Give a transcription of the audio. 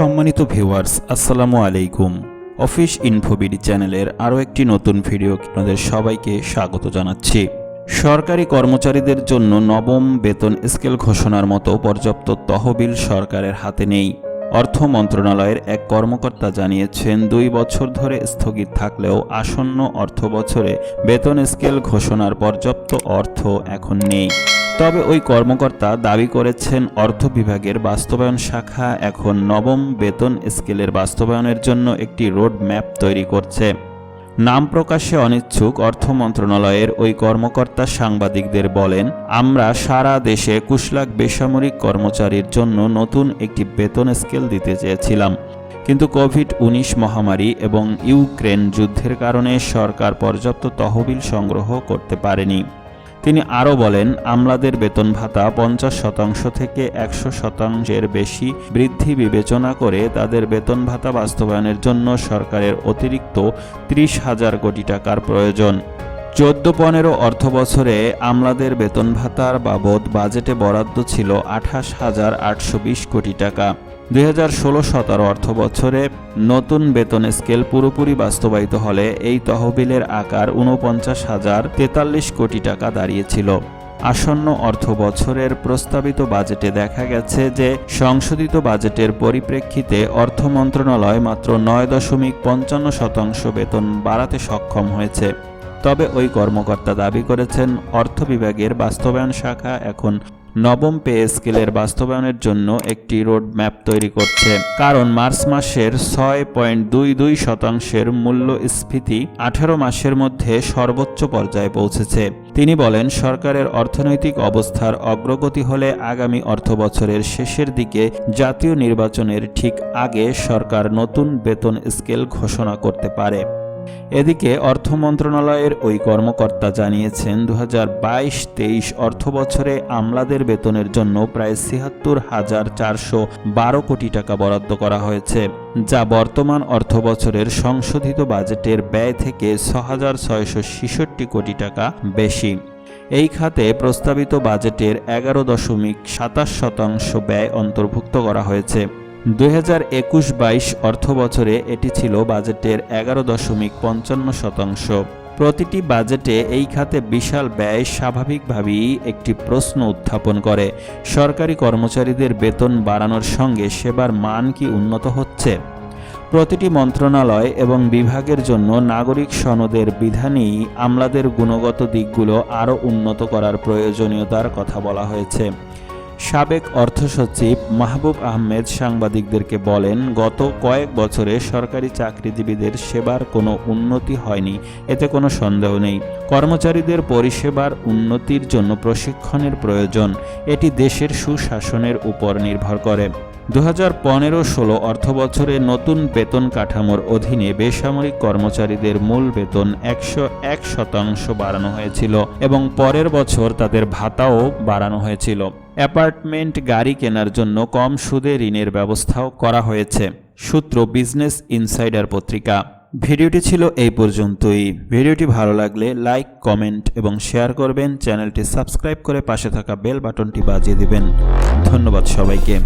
সম্মানিত ভিউয়ার্স আসসালামু আলাইকুম। অফিস ইনফোবিডি চ্যানেলের আরও একটি নতুন ভিডিও আপনাদের সবাইকে স্বাগত জানাচ্ছি। সরকারি কর্মচারীদের জন্য নবম বেতন স্কেল ঘোষণার মতো পর্যাপ্ত তহবিল সরকারের হাতে নেই। অর্থ মন্ত্রণালয়ের এক কর্মকর্তা জানিয়েছেন, দুই বছর ধরে স্থগিত থাকলেও আসন্ন অর্থ বছরে বেতন স্কেল ঘোষণার পর্যাপ্ত অর্থ এখন নেই। তবে ওই কর্মকর্তা দাবি করেছেন অর্থ বিভাগের বাস্তবায়ন শাখা এখন নবম বেতন স্কেলের বাস্তবায়নের জন্য একটি রোড ম্যাপ তৈরি করছে। নাম প্রকাশে অনিচ্ছুক অর্থ মন্ত্রণালয়ের ওই কর্মকর্তা সাংবাদিকদের বলেন, আমরা সারা দেশে একুশ লাখ বেসামরিক কর্মচারীর জন্য নতুন একটি বেতন স্কেল দিতে চেয়েছিলাম। কিন্তু কোভিড উনিশ মহামারী এবং ইউক্রেন যুদ্ধের কারণে সরকার পর্যাপ্ত তহবিল সংগ্রহ করতে পারেনি। তিনি আরও বলেন, আমলাদের বেতন ভাতা পঞ্চাশ শতাংশ থেকে একশো শতাংশের বেশি বৃদ্ধি বিবেচনা করে তাদের বেতন ভাতা বাস্তবায়নের জন্য সরকারের অতিরিক্ত ত্রিশ হাজার কোটি টাকার প্রয়োজন। চোদ্দ পনেরো অর্থ বছরে আমলাদের বেতন ভাতার বাবদ বাজেটে বরাদ্দ ছিল আঠাশ হাজার আটশো বিশ কোটি টাকা। দুই হাজার ষোলো অর্থ বছরে নতুন বেতন স্কেল পুরোপুরি বাস্তবায়িত হলে এই তহবিলের আকার উনপঞ্চাশ হাজার তেতাল্লিশ কোটি টাকা দাঁড়িয়েছিল। আসন্ন অর্থ বছরের প্রস্তাবিত বাজেটে দেখা গেছে যে সংশোধিত বাজেটের পরিপ্রেক্ষিতে অর্থ মন্ত্রণালয় মাত্র নয় দশমিক পঞ্চান্ন শতাংশ বেতন বাড়াতে সক্ষম হয়েছে। তবে ওই কর্মকর্তা দাবি করেছেন, অর্থ বিভাগের বাস্তবায়ন শাখা এখন নবম পে স্কেলের বাস্তবায়নের জন্য একটি রোড ম্যাপ তৈরি করছে। কারণ মার্চ মাসের ছয় পয়েন্ট দুই দুই শতাংশের মূল্যস্ফীতি আঠারো মাসের মধ্যে সর্বোচ্চ পর্যায়ে পৌঁছেছে। তিনি বলেন, সরকারের অর্থনৈতিক অবস্থার অগ্রগতি হলে আগামী অর্থ বছরের শেষের দিকে জাতীয় নির্বাচনের ঠিক আগে সরকার নতুন বেতন স্কেল ঘোষণা করতে পারে। এদিকে অর্থ মন্ত্রণালয়ের ওই কর্মকর্তা জানিয়েছেন দু হাজার বাইশ তেইশ অর্থ বছরে আমলাদের বেতনের জন্য প্রায় ছিয়াত্তর হাজার চারশো বারো কোটি টাকা বরাদ্দ করা হয়েছে, যা বর্তমান অর্থ বছরের সংশোধিত বাজেটের ব্যয় থেকে ছ হাজার ছয়শো ছেষট্টি কোটি টাকা বেশি। এই খাতে প্রস্তাবিত বাজেটের এগারো দশমিক সাতাশ শতাংশ ব্যয় অন্তর্ভুক্ত করা হয়েছে। দুই হাজার একুশ বাইশ অর্থ বছরে এটি ছিল বাজেটের এগারো দশমিক পঞ্চান্ন শতাংশ। প্রতিটি বাজেটে এই খাতে বিশাল ব্যয় স্বাভাবিকভাবেই একটি প্রশ্ন উত্থাপন করে। সরকারি কর্মচারীদের বেতন বাড়ানোর সঙ্গে সেবার মান কি উন্নত হচ্ছে? প্রতিটি মন্ত্রণালয় এবং বিভাগের জন্য নাগরিক সনদের বিধানেই আমলাদের গুণগত দিকগুলো আরও উন্নত করার প্রয়োজনীয়তার কথা বলা হয়েছে। সাবেক অর্থসচিব মাহবুব আহমেদ সাংবাদিকদেরকে বলেন, গত কয়েক বছরে সরকারি চাকরিজীবীদের সেবার কোনো উন্নতি হয়নি, এতে কোনো সন্দেহ নেই। কর্মচারীদের পরিষেবার উন্নতির জন্য প্রশিক্ষণের প্রয়োজন, এটি দেশের সুশাসনের উপর নির্ভর করে। দু হাজার পনেরো ষোলো অর্থ বছরে নতুন বেতন কাঠামোর অধীনে বেসামরিক কর্মচারীদের মূল বেতন একশো এক শতাংশ বাড়ানো হয়েছিল এবং পরের বছর তাদের ভাতাও বাড়ানো হয়েছিল। অ্যাপার্টমেন্ট গাড়ি কেনার জন্য কম সুদে ঋণের ব্যবস্থাও করা হয়েছে, সূত্র বিজনেস ইনসাইডার পত্রিকা। ভিডিওটি ছিল এই পর্যন্তই। ভিডিওটি ভালো লাগলে লাইক, কমেন্ট এবং শেয়ার করবেন। চ্যানেলটি সাবস্ক্রাইব করে পাশে থাকা বেল বাটনটি বাজিয়ে দিবেন। ধন্যবাদ সবাইকে।